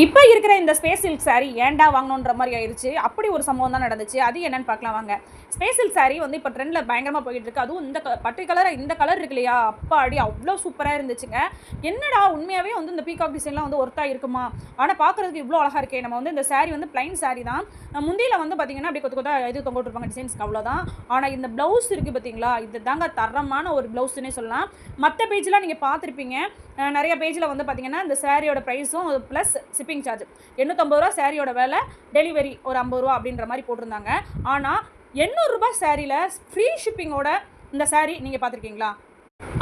இப்போ இருக்கிற இந்த ஸ்பேஸ் சில்க் சாரீ ஏன்டா வாங்கணுன்ற மாதிரி ஆயிடுச்சு அப்படி ஒரு சம்பவம் தான் நடந்துச்சு. அது என்னன்னு பார்க்கலாம் வாங்க. ஸ்பேஸ் சில்க் சாரீ வந்து இப்போ ட்ரெண்டில் பயங்கரமாக போயிட்டு இருக்கு. அதுவும் இந்த க- பட்டு கலர் இந்த கலர் இருக்கு இல்லையா? அப்பாடி அவ்வளோ சூப்பராக இருந்துச்சுங்க. என்னடா உண்மையாகவே வந்து இந்த பீகாக் டிசைன்லாம் வந்து ஒர்த்தாக இருக்குமா? ஆனால் பார்க்குறதுக்கு இவ்வளோ அழகாக இருக்கே. நம்ம வந்து இந்த சாரீ வந்து பிளைன் சாரீ தான். முந்தியில் வந்து பார்த்தீங்கன்னா அப்படி கொத்து கொத்தா இது தொங்கிட்டுருப்பாங்க டிசைன்ஸ்க்கு அவ்வளோதான் ஆனால் இந்த ப்ளவுஸ் இருக்குது பார்த்தீங்களா இது தாங்க தரமான ஒரு ப்ளவுஸ்னே சொல்லலாம். மற்ற பேஜ்லாம் நீங்கள் பார்த்துருப்பீங்க. நிறைய பேஜில் வந்து பார்த்தீங்கன்னா இந்த சாரியோட ப்ரைஸும் ப்ளஸ் ஷிப்பிங் சார்ஜ் எண்ணூற்றம்பது ரூபா சேரீயோட விலை டெலிவரி ஒரு ஐம்பது ரூபா அப்படின்ற மாதிரி போட்டிருந்தாங்க. ஆனால் எண்ணூறுரூபா சேரீயில் ஃப்ரீ ஷிப்பிங்கோட இந்த சேரீ நீங்கள் பார்த்துருக்கீங்களா?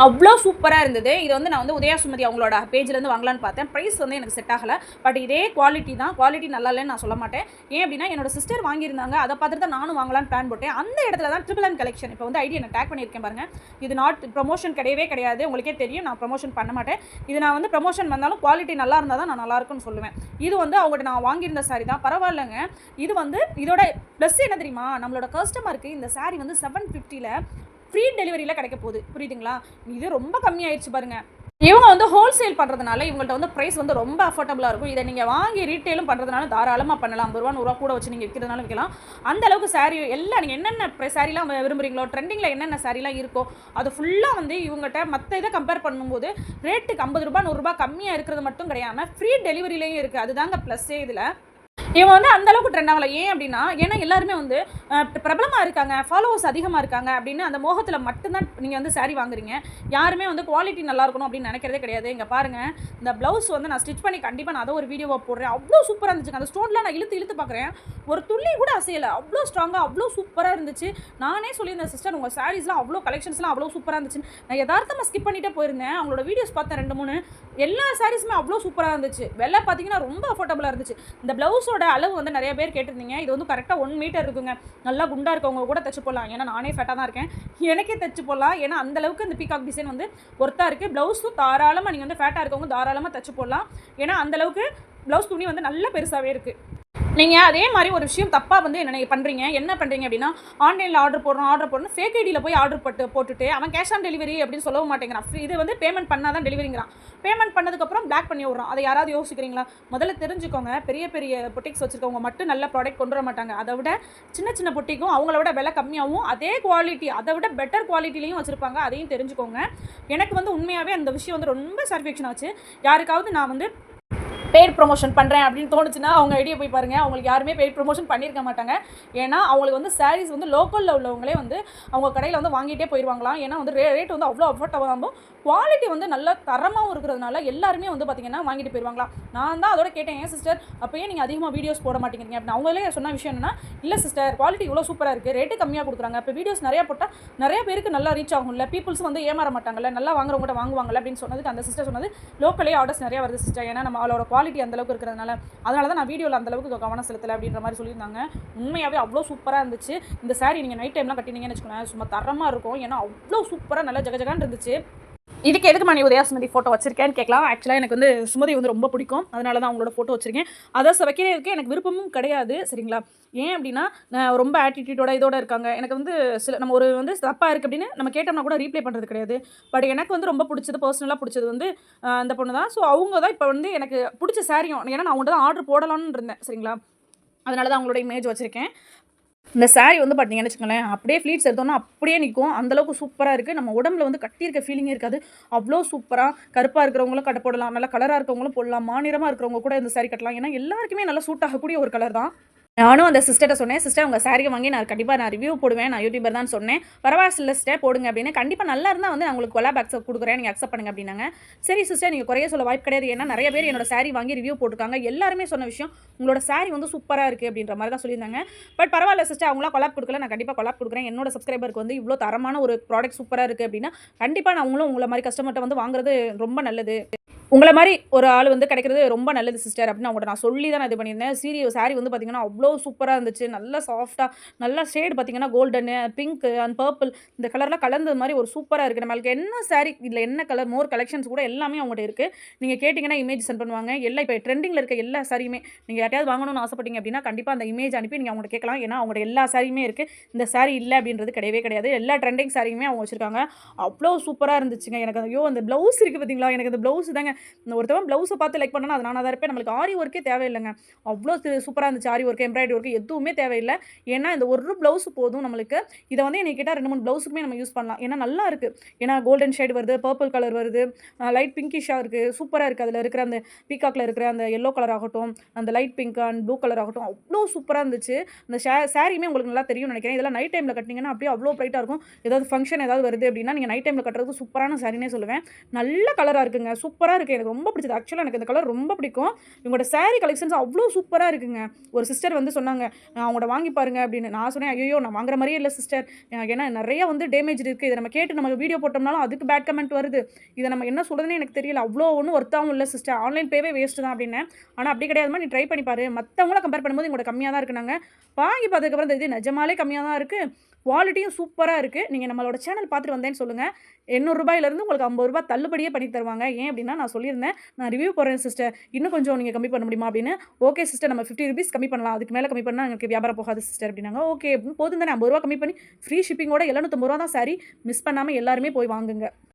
அவ்வளோ சூப்பராக இருந்தது. இது வந்து நான் வந்து உதயா சுமதி அவங்களோட பேஜ்லேருந்து வாங்கலான்னு பார்த்தேன். ப்ரைஸ் வந்து எனக்கு செட் ஆகலை. பட் இதே குவாலிட்டி தான். குவாலிட்டி நல்லா இல்லைன்னு நான் சொல்ல மாட்டேன். ஏன் அப்படின்னா என்னோட சிஸ்டர் வாங்கியிருந்தாங்க. அதை பார்த்துட்டு தான் நானும் வாங்கலான்னு பிளான் போட்டேன். அந்த இடத்துல தான் ட்ரிபிள் அண்ட் கலெக்ஷன் இப்போ வந்து ஐடி நான் டேக் பண்ணியிருக்கேன் பாருங்கள் இது நாட் ப்ரொமோஷன் கிடையவே கிடையாது. உங்களுக்கே தெரியும். நான் ப்ரொமோஷன் பண்ண மாட்டேன். இது நான் வந்து ப்ரொமோஷன் வந்தாலும் குவாலிட்டி நல்லா இருந்தால் தான் நான் நல்லா இருக்கும்னு சொல்லுவேன். இது வந்து அவங்ககிட்ட நான் வாங்கியிருந்த சாரி தான். பரவாயில்லைங்க. இது வந்து இதோட ப்ளஸ் என்ன தெரியுமா? நம்மளோட கஸ்டமருக்கு இந்த சாரி வந்து செவன் ஃபிஃப்டியில் ஃப்ரீ டெலிவரியில் கிடைக்க போகுது. புரியுதுங்களா? இது ரொம்ப கம்மியாயிடுச்சு பாருங்க. இவங்க வந்து ஹோல்சேல் பண்ணுறதுனால இவங்கள்ட்ட வந்து ப்ரைஸ் வந்து ரொம்ப அஃபோர்டபுளாக இருக்கும். இதை நீங்கள் வாங்கி ரீட்டெயிலும் பண்ணுறதுனால தாராளமாக பண்ணலாம். ஐம்பது ரூபா நூறுரூவா கூட வச்சு நீங்கள் விற்கிறதுனால விற்கலாம் அந்த அளவுக்கு saree எல்லாம் நீங்கள் என்னென்ன சாரீலாம் விரும்புறீங்களோ ட்ரெண்டிங்கில் என்னென்ன சாரீலாம் இருக்கோ அது ஃபுல்லாக வந்து இவங்ககிட்ட மற்ற இதை கம்பேர் பண்ணும்போது ரேட்டுக்கு ஐம்பது ரூபா நூறுரூபா கம்மியாக இருக்கிறது மட்டும் கிடையாமல் ஃப்ரீ டெலிவரிலையும் இருக்குது அதுதாங்க ப்ளஸ்ஸே இதில். இவன் வந்து அந்த அளவுக்கு ட்ரெண்ட் ஆகலை. ஏன் அப்படின்னா ஏன்னா எல்லாருமே வந்து பிரபலமாக இருக்காங்க ஃபாலோவர்ஸ் அதிகமாக இருக்காங்க அப்படின்னு அந்த மோகத்தில் மட்டும்தான் நீங்கள் வந்து சாரீ வாங்குறீங்க. யாருமே வந்து குவாலிட்டி நல்லா இருக்கணும் அப்படின்னு நினைக்கிறதே கிடையாது. இங்கே பாருங்கள் இந்த ப்ளவுஸ் வந்து நான் ஸ்டிச் பண்ணி கண்டிப்பாக நான் அதை ஒரு வீடியோவாக போடுறேன். அவ்வளோ சூப்பராக இருந்துச்சு அந்த ஸ்டோன்லாம் நான் இழுத்து இழுத்து பார்க்குறேன் ஒரு துள்ளி கூட அசையலை. அவ்வளோ ஸ்ட்ராங்காக அவ்வளோ சூப்பராக இருந்துச்சு. நானே சொல்லியிருந்தேன் சிஸ்டர் உங்கள் சாரீஸ்லாம் அவ்வளோ கலெக்ஷன்ஸ்லாம் அவ்வளோ சூப்பராக இருந்துச்சு நான் யதார்த்தமாக ஸ்கிப் பண்ணிட்டே போயிருந்தேன். அவங்களோட வீடியோஸ் பார்த்தேன் ரெண்டு மூணு. எல்லா சாரீஸுமே அவ்வளோ சூப்பராக இருந்துச்சு. வெள்ளை பார்த்தீங்கன்னா ரொம்ப அஃபோர்டபுளாக இருந்துச்சு. இந்த ப்ளவுஸோட அளவு வந்து நிறைய பேர் கேட்டிருந்தீங்க. இது வந்து கரெக்டாக ஒன் மீட்டர் இருக்குங்க. நல்லா குண்டாக இருக்கவங்க கூட தைச்சு போடலாம். ஏன்னா நானே ஃபேட்டாக தான் இருக்கேன். எனக்கே தைச்சு போடலாம். ஏன்னா அந்த அளவுக்கு இந்த பீகாக் டிசைன் வந்து ஒர்த்தாக இருக்குது ப்ளவுஸும் தாராளமாக நீங்கள் வந்து ஃபேட்டாக இருக்கவங்க தாராளமாக தைச்சு போடலாம். ஏன்னா அந்த அளவுக்கு ப்ளவுஸ் துணி வந்து நல்ல பெருசாகவே இருக்குது நீங்கள் அதே மாதிரி ஒரு விஷயம் தப்பாக வந்து என்ன பண்ணுறீங்க என்ன பண்ணுறீங்க அப்படின்னா ஆன்லைனில் ஆர்டர் போடுறோம் ஆர்டர் போடணும் ஃபேக் ஐடியில் போய் ஆர்டர் போட்டு போட்டுட்டு அவன் கேஷ் ஆன் டெலிவரி அப்படின்னு சொல்லவும் மாட்டேங்கிறான். இது வந்து பேமெண்ட் பண்ணால் தான் டெலிவரிங்கிறான் பேமெண்ட் பண்ணதுக்கப்புறம் பிளாக் பண்ணி விட்றான் அதை யாராவது யோசிக்கிறீங்களா? முதல்ல தெரிஞ்சுக்கோங்க. பெரிய பெரிய பொட்டிக்ஸ் வச்சுருக்கவங்க மட்டும் நல்ல ப்ராடக்ட் கொண்டு வர மாட்டாங்க. அதை விட சின்ன சின்ன பொட்டிக்கும் அவங்கள விட விலை கம்மியாகவும் அதே குவாலிட்டி அதை விட பெட்டர் குவாலிட்டிலையும் வச்சுருப்பாங்க. அதையும் தெரிஞ்சுக்கோங்க. எனக்கு வந்து உண்மையாகவே அந்த விஷயம் வந்து ரொம்ப சாட்டிஸ்ஃபேக்ஷன் ஆச்சு. யாருக்காவது நான் வந்து பெய்ட் ப்ரொமோஷன் பண்ணுறேன் அப்படின்னு தோணுச்சுன்னா அவங்க ஐடியா போய் பாருங்கள் அவங்களுக்கு யாருமே பெய்ட் ப்ரொமோஷன் பண்ணியிருக்க மாட்டாங்க. ஏன்னா அவங்களுக்கு வந்து சாரீஸ் வந்து லோக்கலில் உள்ளவங்களே வந்து அவங்க கடையில் வந்து வாங்கிட்டே போயிடுவாங்களாம் ஏன்னா வந்து ரே ரேட் வந்து அவ்வளோ அஃபோர்டபுளாகவும் குவாலிட்டி வந்து நல்ல தரமாகவும் இருக்கிறதுனால எல்லாருமே வந்து பார்த்தீங்கன்னா வாங்கிட்டு போயிடுவாங்களா நான் தான் அதோட கேட்டேன் ஏன் சிஸ்டர் அப்போயே நீங்கள் அதிகமாக வீடியோஸ் போட மாட்டேங்கிறீங்க. அப்படின்னு. அவங்களே சொன்ன விஷயம் என்னன்னா இல்லை சிஸ்டர் குவாலிட்டி இவ்வளோ சூப்பராக இருக்குது ரேட்டு கம்மியாக கொடுக்குறாங்க. இப்போ வீடியோஸ் நிறையா போட்டால் நிறைய பேருக்கு நல்லா ரீச் ஆகும்ல. பீப்புள்ஸ் வந்து ஏமாற மாட்டாங்கல்ல. நல்லா வாங்குறவங்ககிட்ட வாங்குவாங்கல்ல. அப்படின்னு சொன்னதுக்கு அந்த சிஸ்டர் சொன்னது லோக்கலே ஆர்டர்ஸ் நிறையா வருது சிஸ்டர் ஏன்னா நம்ம அவளோட குவாலிட்டி அந்த அளவுக்கு இருக்கிறதுனால அதனால தான் நான் வீடியோவில் அந்தளவுக்கு கவனம் செலுத்தலை அப்படின்ற மாதிரி சொல்லியிருந்தாங்க. உண்மையாகவே அவ்வளோ சூப்பராக இருந்துச்சு. இந்த saree நீங்கள் நைட் டைம்லாம் கட்டினீங்கன்னு வச்சுக்கோங்களேன் சும்மா தரமாக இருக்கும். ஏன்னா அவ்வளோ சூப்பராக நல்லா ஜகஜகான்னு இருந்துச்சு. இதுக்கு எதுக்கு நீ உதயா சுமதி ஃபோட்டோ வச்சிருக்கேன்னு கேட்கலாம். ஆக்சுவலாக எனக்கு வந்து சுமதி வந்து ரொம்ப பிடிக்கும். அதனால தான் அவங்களோட ஃபோட்டோ வச்சிருக்கேன். அதை வைக்கிறதுக்கு எனக்கு விருப்பமும் கிடையாது சரிங்களா? ஏன் அப்படின்னா ரொம்ப ஆட்டிடியூடோட இதோட இருக்காங்க. எனக்கு வந்து சில நம்ம ஒரு வந்து தப்பாக இருக்குது அப்படின்னு நம்ம கேட்டோம்னா கூட ரீப்ளை பண்ணுறது கிடையாது. பட் எனக்கு வந்து ரொம்ப பிடிச்சது பர்சனலாக பிடிச்சது வந்து அந்த பொண்ணு தான். ஸோ அவங்க தான் இப்போ வந்து எனக்கு பிடிச்ச சாரியும் ஏன்னா நான் அவங்கள்ட்ட தான் ஆர்டர் போடலான்னு இருந்தேன் சரிங்களா? அதனால தான் அவங்களோட இமேஜ் வச்சுருக்கேன். இந்த சாரீ வந்து பார்த்தீங்கன்னு வச்சுக்கோங்களேன் அப்படியே ஃப்ளீட்ஸ் எடுத்தோம்னா அப்படியே நிற்கும் அந்தளவுக்கு சூப்பராக இருக்குது நம்ம உடம்புல வந்து கட்டியிருக்க ஃபீலிங்கே இருக்காது. அவ்வளோ சூப்பராக கருப்பாக இருக்கிறவங்களும் கட்ட போடலாம். நல்லா கலராக இருக்கிறவங்களும் போடலாம். மாநிலமாக இருக்கிறவங்க கூட இந்த சாரீ கட்டலாம். ஏன்னா எல்லாருக்குமே நல்லா சூட் ஆகக்கூடிய ஒரு கலர் தான். நானும் அந்த சிஸ்டர்ட்ட சொன்னேன் சிஸ்டர் உங்கள் சாரியை வாங்கி நான் கண்டிப்பாக நான் ரிவ்யூ போடுவேன். நான் யூடியூபர் தான் சொன்னேன். பரவாயில்ல சிஸ்டர் போடுங்க அப்படின்னு. கண்டிப்பாக நல்லா இருந்தால் வந்து நான் உங்களுக்கு கொலாப் அக்செப்ட் கொடுக்குறேன். நீங்கள் அக்செப்ட் பண்ணுங்க அப்படின்னாங்க. சரி சிஸ்டர் நீங்கள் குறைய சொல்ல வாய்ப்பு கிடையாது. ஏன்னா நிறைய பேர் என்னோட சாரி வாங்கி ரிவ்யூ போட்டிருக்காங்க. எல்லாருமே சொன்ன விஷயம் உங்களோட சாரி வந்து சூப்பராக இருக்குது அப்படின்ற மாதிரி தான் சொல்லியிருந்தாங்க. பட் பரவாயில்ல சிஸ்டர் அவங்களாம் கொலாப் கொடுக்கல. நான் கண்டிப்பாக கொலாப் கொடுக்குறேன். என்னோட சப்ஸ்கிரைபருக்கு வந்து இவ்வளோ தரமான ஒரு ப்ராடக்ட் சூப்பராக இருக்குது அப்படின்னா கண்டிப்பாக நான் உங்களும் உங்களை மாதிரி கஸ்டமர்கிட்ட வந்து வாங்குறது ரொம்ப நல்லது. உங்களை மாதிரி ஒரு ஆள் வந்து கிடைக்கிறது ரொம்ப நல்லது சிஸ்டர் அப்படின்னு அவங்கள்ட்ட நான் சொல்லி தான் நான் இது பண்ணியிருந்தேன். சீரி சாரி வந்து பார்த்தீங்கன்னா அவ்வளோ சூப்பராக இருந்துச்சு. நல்ல சாஃப்டாக நல்லா ஷேட் பார்த்தீங்கன்னா கோல்டனு பிங்க்கு அண்ட் பர்பிள் இந்த கலர்லாம் கலந்தது மாதிரி ஒரு சூப்பராக இருக்குது நம்மளுக்கு என்ன சாரி இதில் என்ன கலர் மோர் கலெக்ஷன்ஸ் கூட எல்லாமே அவங்கள்ட்ட இருக்குது நீங்கள் கேட்டிங்கன்னா இமேஜ் சென்ட் பண்ணுவாங்க. எல்லாம் இப்போ ட்ரெண்டிங்கில் இருக்க எல்லா சாரியுமே நீங்கள் யார்ட்டையாவது வாங்கணும்னு ஆசைப்பட்டீங்க அப்படின்னா கண்டிப்பாக அந்த இமேஜ் அனுப்பி நீங்கள் அவங்கள்ட்ட கேட்கலாம். ஏன்னா அவங்களோட எல்லா சாரியுமே இருக்குது இந்த சாரி இல்லை அப்படின்றது கிடையவே கிடையாது. எல்லா ட்ரெண்டிங் சாரியுமே அவங்க வச்சுருக்காங்க. அவ்வளோ சூப்பராக இருந்துச்சுங்க. எனக்கு ஐயோ அந்த ப்ளவுஸ் இருக்குது பார்த்தீங்களா எனக்கு அந்த ப்ளவுஸ் தாங்க ஒருத்தவன் ப்ளவுஸை பார்த்து லைக் பண்ணனா அது நானாக தான் இருப்பேன். நம்மளுக்கு ஆரி ஒர்க்கே தேவையில்லைங்க. அவ்வளோ சூப்பராக இருந்துச்சு ஆரி ஒர்க்கு எம்ப்ராய்டரி ஒர்க்கு எதுவுமே தேவையில்லை. ஏன்னா இந்த ஒரு ப்ளவுஸ் போதும் நம்மளுக்கு. இதை வந்து என்னை கேட்டால் ரெண்டு மூணு ப்ளவுஸுக்குமே நம்ம யூஸ் பண்ணலாம். ஏன்னா நல்லா இருக்குது ஏன்னா கோல்டன் ஷேட் வருது பர்பிள் கலர் வருது லைட் பிங்கிஷாக இருக்குது சூப்பராக இருக்குது அதில் இருக்கிற அந்த பீகாக்கில் இருக்கிற அந்த எல்லோ கலர் ஆகட்டும் அந்த light pink and blue colour ஆகட்டும் அவ்வளோ சூப்பராக இருந்துச்சு. அந்த ஷே சாரியுமே உங்களுக்கு நல்லா தெரியும் நினைக்கிறேன். இதெல்லாம் நைட் டைமில் கட்டினீங்கன்னா அப்படியே அவ்வளோ ப்ரைட்டாக இருக்கும். ஏதாவது ஃபங்க்ஷன் ஏதாவது வருது அப்படின்னா நீங்கள் நைட் டைமில் கட்டுறதுக்கு சூப்பரான சாரினே சொல்லுவேன். நல்ல கலராக இருக்குங்க. சூப்பராக இருக்குது எனக்கு ரொம்ப பிடிச்சது. ஆக்சுவலாக எனக்கு இந்த கலர் ரொம்ப பிடிக்கும். இவங்களோட சாரீ கலெக்ஷன்ஸ் அவ்வளோ சூப்பராக இருக்குங்க. ஒரு சிஸ்டர் வந்து சொன்னாங்க "நான் அவங்களோட வாங்கி பாருங்க அப்படின்னு. நான் சொன்னேன் ஐயோ நான் வாங்குற மாதிரியே இல்லை சிஸ்டர் ஏன்னா நிறைய வந்து டேமேஜ் இருக்குது இதை நம்ம கேட்டு நம்ம வீடியோ போட்டோம்னாலும் அதுக்கு பேட் கமெண்ட் வருது. இதை நம்ம என்ன சொல்கிறதுனே எனக்கு தெரியல. அவ்வளோ ஒன்றும் ஒர்த்தாகவும் இல்லை சிஸ்டர் ஆன்லைன் பேவே வேஸ்ட்டு தான் அப்படின்னு. ஆனால் அப்படி கிடையாது நீ ட்ரை பண்ணி பாரு. மற்றவங்கள கம்பேர் பண்ணும்போது இவங்களோட கம்மியாக தான் இருக்குனாங்க. வாங்கி பார்த்ததுக்கப்புறம் இது நிஜமாலே கம்மியாக தான் இருக்குது குவாலிட்டியும் சூப்பராக இருக்குது நீங்கள் நம்மளோட சேனல் பார்த்துட்டு வந்தேன்னு சொல்லுங்கள் எண்ணூறு ரூபாயிலேருந்து உங்களுக்கு ஐம்பது ரூபாய் தள்ளுபடியே பண்ணி தருவாங்க. ஏன் அப்படின்னா நான் சொல்லியிருந்தேன். நான் ரிவ்யூ போடுறேன் சிஸ்டர் இன்னும் கொஞ்சம் நீங்கள் கம்மி பண்ண முடியுமா அப்படின்னு. ஓகே சிஸ்டர் நம்ம ஃபிஃப்டி ருபீஸ் கம்மி பண்ணலாம். அதுக்கு மேலே கம்மி பண்ணால் எனக்கு வியாபாரம் போகாது சிஸ்டர் அப்படின்னாங்க. ஓகே அப்படின்னு போதும் தானே. ஐம்பது ரூபா கம்மி பண்ணி ஃப்ரீ ஷிப்பிங்கோட எழுநூத்தம்பது ரூபா தான் சாரி மிஸ் பண்ணாமல் எல்லாருமே போய் வாங்குங்க.